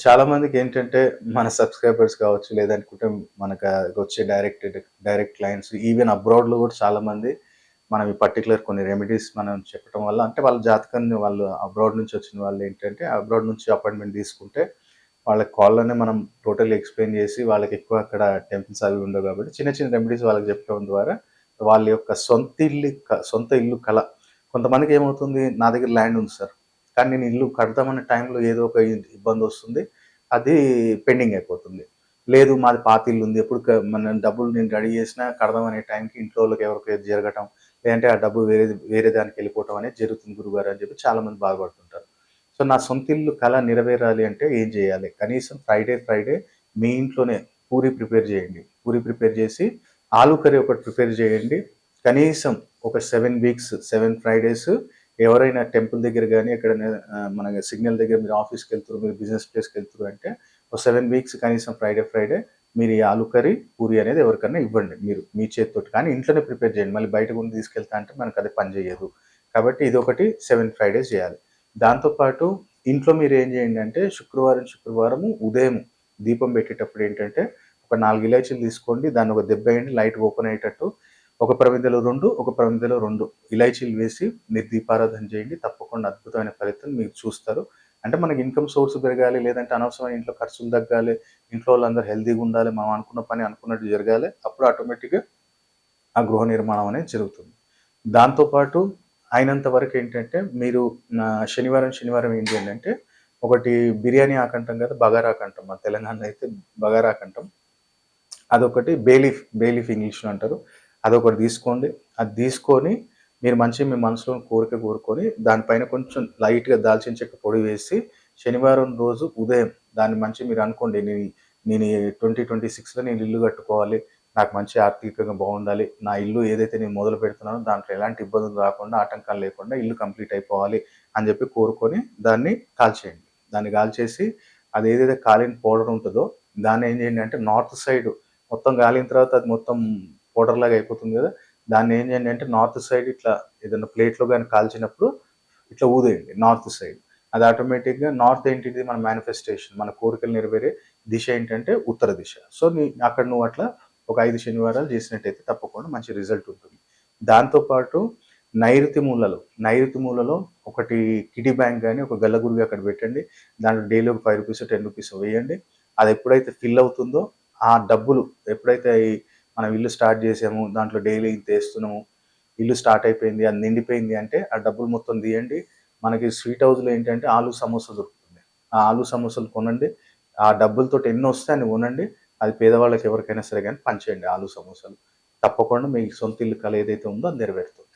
చాలా మందికి ఏంటంటే మన సబ్స్క్రైబర్స్ కావచ్చు లేదనుకుంటే మనకు వచ్చే డైరెక్ట్ డైరెక్ట్ క్లయింట్స్ ఈవెన్ అబ్రాడ్లో కూడా చాలా మంది మనం ఈ పర్టికులర్ కొన్ని రెమెడీస్ మనం చెప్పడం వల్ల అంటే వాళ్ళ జాతకాన్ని వాళ్ళు అబ్రాడ్ నుంచి వచ్చిన వాళ్ళు ఏంటంటే అబ్రాడ్ నుంచి అపాయింట్మెంట్ తీసుకుంటే వాళ్ళ కాల్లోనే మనం టోటల్ ఎక్స్ప్లెయిన్ చేసి వాళ్ళకి ఎక్కువ అక్కడ టెంపుల్స్ అవి ఉండవు కాబట్టి చిన్న చిన్న రెమెడీస్ వాళ్ళకి చెప్పడం ద్వారా వాళ్ళ యొక్క సొంత ఇల్లు క- సొంత ఇల్లు కళ. కొంతమందికి ఏమవుతుంది? నా దగ్గర ల్యాండ్ ఉంది సార్. కానీ నేను ఇల్లు కడతామనే టైంలో ఏదో ఒక ఇబ్బంది వస్తుంది. అది పెండింగ్ అయిపోతుంది. లేదు మాది పాత ఇల్లు ఉంది. ఎప్పుడు మన డబ్బులు నేను రెడీ చేసినా కడదామనే టైంకి ఇంట్లో వాళ్ళకి ఎవరికి జరగటం లేదంటే ఆ డబ్బు వేరే వేరే దానికి వెళ్ళిపోవటం అనేది జరుగుతుంది గురుగారు అని చెప్పి చాలామంది బాధపడుతుంటారు. సో నా సొంత ఇల్లు కళ నెరవేరాలి అంటే ఏం చేయాలి? కనీసం ఫ్రైడే ఫ్రైడే మీ ఇంట్లోనే పూరి ప్రిపేర్ చేయండి. పూరి ప్రిపేర్ చేసి ఆలు కర్రీ ఒకటి ప్రిపేర్ చేయండి. కనీసం ఒక సెవెన్ వీక్స్ సెవెన్ ఫ్రైడేస్ ఎవరైనా టెంపుల్ దగ్గర కానీ ఎక్కడైనా మన సిగ్నల్ దగ్గర మీరు ఆఫీస్కి వెళ్తారు మీరు బిజినెస్ ప్లేస్కి వెళ్తారు అంటే ఒక సెవెన్ వీక్స్ కనీసం ఫ్రైడే ఫ్రైడే మీరు ఈ ఆలు కర్రీ పూరి అనేది ఎవరికైనా ఇవ్వండి. మీరు మీ చేతితో కానీ ఇంట్లోనే ప్రిపేర్ చేయండి. మళ్ళీ బయట కూడా తీసుకెళ్తా అంటే మనకు అది పని చేయదు. కాబట్టి ఇది ఒకటి సెవెన్ ఫ్రైడేస్ చేయాలి. దాంతోపాటు ఇంట్లో మీరు ఏం చేయండి అంటే శుక్రవారం శుక్రవారం ఉదయం దీపం పెట్టేటప్పుడు ఏంటంటే ఒక నాలుగు ఇలాచీలు తీసుకోండి. దాన్ని ఒక దెబ్బ వేయండి. లైట్ ఓపెన్ అయ్యేటట్టు ఒక ప్రమిదలో రెండు ఒక ప్రమిదలో రెండు. ఇలాచీలు వేసి మీరు దీపారాధన చేయండి. తప్పకుండా అద్భుతమైన ఫలితం మీరు చూస్తారు. అంటే మనకి ఇన్కమ్ సోర్స్ పెరగాలి లేదంటే అనవసరమైన ఇంట్లో ఖర్చులు తగ్గాలి ఇంట్లో వాళ్ళందరూ హెల్తీగా ఉండాలి మనం అనుకున్న పని అనుకున్నట్టు జరగాలి అప్పుడు ఆటోమేటిక్గా ఆ గృహ నిర్మాణం అనేది జరుగుతుంది. దాంతోపాటు అయినంత వరకు ఏంటంటే మీరు శనివారం శనివారం ఏంటి అంటే ఒకటి బిర్యానీ ఆకంటాం కదా బగారా ఆకంటాం మన తెలంగాణలో అయితే బగారా ఆకంటాం అదొకటి బేలీఫ్ బేలీఫ్ ఇంగ్లీష్లో అంటారు. అదొకటి తీసుకోండి. అది తీసుకొని మీరు మంచిగా మీ మనసులో కోరిక కోరుకొని దానిపైన కొంచెం లైట్గా దాల్చిన చెక్క పొడి వేసి శనివారం రోజు ఉదయం దాన్ని మంచి మీరు అనుకోండి. నేను నేను ట్వంటీ ట్వంటీ సిక్స్లో నేను ఇల్లు కట్టుకోవాలి. నాకు మంచి ఆర్థికంగా బాగుండాలి. నా ఇల్లు ఏదైతే నేను మొదలు పెడుతున్నానో దాంట్లో ఎలాంటి ఇబ్బందులు రాకుండా ఆటంకాలు లేకుండా ఇల్లు కంప్లీట్ అయిపోవాలి అని చెప్పి కోరుకొని దాన్ని కాల్చేయండి. దాన్ని కాల్చేసి అది ఏదైతే కాలిన పౌడర్ ఉంటుందో దాన్ని ఏం చేయండి అంటే నార్త్ సైడ్ మొత్తం కాలిన తర్వాత అది మొత్తం పౌడర్ లాగా అయిపోతుంది కదా దాన్ని ఏం చేయండి అంటే నార్త్ సైడ్ ఇట్లా ఏదైనా ప్లేట్లో కానీ కాల్చినప్పుడు ఇట్లా ఊదేయండి నార్త్ సైడ్ అది ఆటోమేటిక్గా నార్త్ ఏంటిది? మన మేనిఫెస్టేషన్ మన కోరికలు నెరవేరే దిశ ఏంటంటే ఉత్తర దిశ. సో నీ అక్కడ నువ్వు అట్లా ఒక ఐదు శనివారాలు చేసినట్టయితే తప్పకుండా మంచి రిజల్ట్ ఉంటుంది. దాంతోపాటు నైరుతి మూలలో నైరుతి మూలలో ఒకటి కిడి బ్యాంక్ కానీ ఒక గల్లగురిగా అక్కడ పెట్టండి. దాంట్లో డైలీ ఒక ఫైవ్ రూపీస్ టెన్ రూపీస్ వేయండి. అది ఎప్పుడైతే ఫిల్ అవుతుందో ఆ డబ్బులు ఎప్పుడైతే మనం ఇల్లు స్టార్ట్ చేసాము దాంట్లో డైలీ ఇంత వేస్తున్నాము ఇల్లు స్టార్ట్ అయిపోయింది అది నిండిపోయింది అంటే ఆ డబ్బులు మొత్తం తీయండి. మనకి స్వీట్ హౌస్లో ఏంటంటే ఆలు సమోసా దొరుకుతుంది. ఆ ఆలు సమోసాలు కొనండి. ఆ డబ్బులతో ఎన్ని వస్తే అని కొనండి. అది పేదవాళ్ళకి ఎవరికైనా సరే కానీ పంచేయండి ఆలు సమోసాలు. తప్పకుండా మీ సొంత ఇల్లు కళ ఏదైతే ఉందో అది నెరవేరుతుంది.